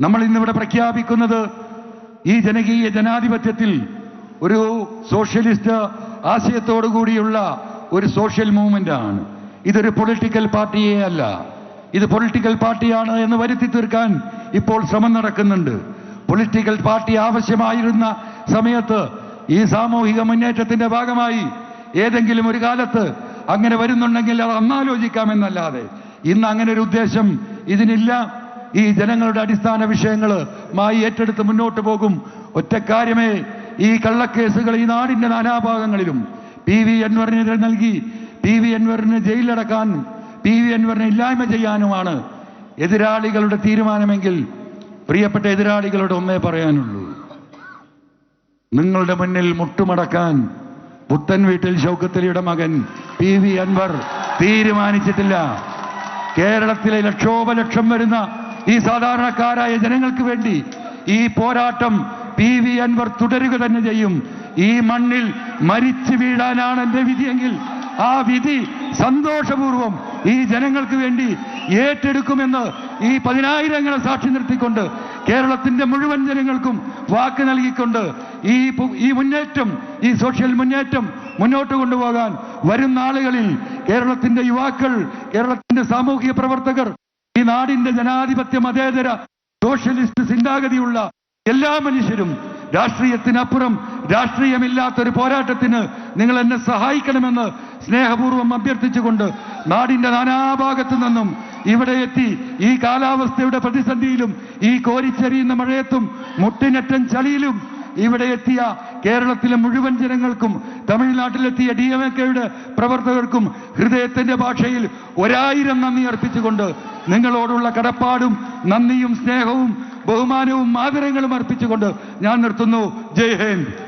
നമ്മൾ ഇന്നിവിടെ പ്രഖ്യാപിക്കുന്നത് ഈ ജനകീയ ജനാധിപത്യത്തിൽ ഒരു സോഷ്യലിസ്റ്റ് ആശയത്തോടു കൂടിയുള്ള ഒരു സോഷ്യൽ മൂവ്മെന്റ് ആണ്. ഇതൊരു പൊളിറ്റിക്കൽ പാർട്ടിയെ അല്ല. ഇത് പൊളിറ്റിക്കൽ പാർട്ടിയാണ് എന്ന് വരുത്തി തീർക്കാൻ ഇപ്പോൾ ശ്രമം നടക്കുന്നുണ്ട്. പൊളിറ്റിക്കൽ പാർട്ടി ആവശ്യമായിരുന്ന സമയത്ത് ഈ സാമൂഹിക മുന്നേറ്റത്തിന്റെ ഭാഗമായി ഏതെങ്കിലും ഒരു കാലത്ത് അങ്ങനെ വരുന്നുണ്ടെങ്കിൽ അത് അന്നാലോചിക്കാമെന്നല്ലാതെ ഇന്ന് അങ്ങനെ ഒരു ഉദ്ദേശം ഇതിനില്ല. ഈ ജനങ്ങളുടെ അടിസ്ഥാന വിഷയങ്ങളുമായി ഏറ്റെടുത്ത് മുന്നോട്ട് പോകും. ഒറ്റക്കാര്യമേ ഈ കള്ളക്കേസുകൾ ഈ നാടിന്റെ നാനാഭാഗങ്ങളിലും പി വി അൻവറിന് നൽകി പി വി അൻവറിന് ജയിലിലടക്കാനും പി വി അൻവറിനെ ഇല്ലായ്മ ചെയ്യാനുമാണ് എതിരാളികളുടെ തീരുമാനമെങ്കിൽ പ്രിയപ്പെട്ട എതിരാളികളോട് ഒന്നേ പറയാനുള്ളൂ. നിങ്ങളുടെ മുന്നിൽ മുട്ടുമടക്കാൻ പുത്തൻ വീട്ടിൽ ഷൗക്കത്തലിയുടെ മകൻ പി വി അൻവർ തീരുമാനിച്ചിട്ടില്ല. കേരളത്തിലെ ലക്ഷോപലക്ഷം വരുന്ന സാധാരണക്കാരായ ജനങ്ങൾക്ക് വേണ്ടി ഈ പോരാട്ടം പി വി അൻവർ തുടരുക തന്നെ ചെയ്യും. ഈ മണ്ണിൽ മരിച്ചു വീഴാനാണ് എന്റെ വിധിയെങ്കിൽ ആ വിധി സന്തോഷപൂർവം ഈ ജനങ്ങൾക്ക് വേണ്ടി ഏറ്റെടുക്കുമെന്ന് ഈ പതിനായിരങ്ങളെ സാക്ഷി നിർത്തിക്കൊണ്ട് കേരളത്തിന്റെ മുഴുവൻ ജനങ്ങൾക്കും വാക്ക് നൽകിക്കൊണ്ട് ഈ ഈ മുന്നേറ്റം ഈ സോഷ്യൽ മുന്നേറ്റം മുന്നോട്ട് കൊണ്ടുപോകാൻ വരും നാളുകളിൽ കേരളത്തിന്റെ യുവാക്കൾ കേരളത്തിന്റെ സാമൂഹിക പ്രവർത്തകർ ഈ നാടിന്റെ ജനാധിപത്യ മതേതര സോഷ്യലിസ്റ്റ് ചിന്താഗതിയുള്ള എല്ലാ മനുഷ്യരും രാഷ്ട്രീയത്തിനപ്പുറം രാഷ്ട്രീയമില്ലാത്തൊരു പോരാട്ടത്തിന് നിങ്ങൾ എന്നെ സഹായിക്കണമെന്ന് സ്നേഹപൂർവം അഭ്യർത്ഥിച്ചുകൊണ്ട് നാടിന്റെ നാനാഭാഗത്തു നിന്നും ഇവിടെ എത്തി ഈ കാലാവസ്ഥയുടെ പ്രതിസന്ധിയിലും ഈ കോരിച്ചെറിയുന്ന മഴയത്തും മുട്ടിനറ്റൻ ചളിയിലും ഇവിടെ എത്തിയ കേരളത്തിലെ മുഴുവൻ ജനങ്ങൾക്കും തമിഴ്നാട്ടിലെത്തിയ ഡി എം എ കെയുടെ പ്രവർത്തകർക്കും ഹൃദയത്തിന്റെ ഭാഷയിൽ ഒരായിരം നന്ദി അർപ്പിച്ചുകൊണ്ട് നിങ്ങളോടുള്ള കടപ്പാടും നന്ദിയും സ്നേഹവും ബഹുമാനവും ആദരങ്ങളും അർപ്പിച്ചുകൊണ്ട് ഞാൻ നിർത്തുന്നു. ജയ് ഹിന്ദ്.